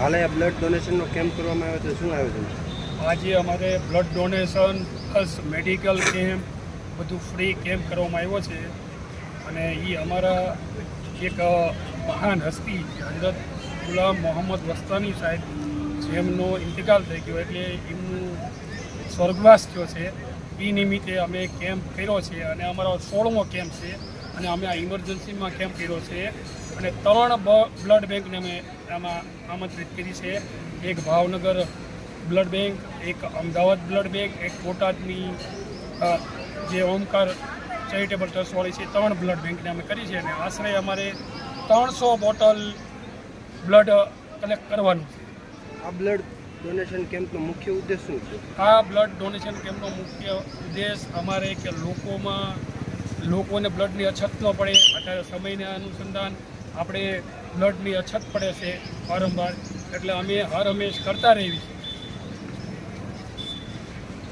હાલે blood ડોનેશનનો camp કરવામાં આવ્યો છે, શું આયોજન છે? આજે અમારે blood donation plus medical camp બધું ફ્રી કેમ્પ કરવામાં આવ્યો છે. અને એ અમારા એક મહાન હસ્તી હજરત ગુલામ મોહમ્મદ વસ્તાની સાહેબ, જેમનો ઇન્તકાલ થઈ ગયો એટલે એમનું સ્વર્ગવાસ થયો છે. એ નિમિત્તે અમે કેમ્પ કર્યો છે અને અમારો સોળમો કેમ્પ છે. અને અમે આ ઇમરજન્સીમાં કેમ્પ કર્યો છે. અને ત્રણ બ્લડ બેંકને અમે આમાં આમંત્રિત કરી છે. એક ભાવનગર બ્લડ બેંક એક અમદાવાદ બ્લડ બેંક એક બોટાદની જે ઓમકાર ચેરિટેબલ ટ્રસ્ટવાળી છે ત્રણ બ્લડ બેંકને અમે કરી છે અને આશરે અમારે ત્રણસો બોટલ બ્લડ કલેક્ટ કરવાનું છે. આ બ્લડ ડોનેશન કેમ્પનો મુખ્ય ઉદ્દેશ શું છે? આ બ્લડ ડોનેશન કેમ્પનો મુખ્ય ઉદ્દેશ અમારે કે લોકોમાં લોકોને બ્લડની અછત ન પડે અત્યારે સમયના અનુસંધાન આપણે બ્લડની અછત પડે છે વારંવાર. એટલે અમે હર હંમેશ કરતા રહેવી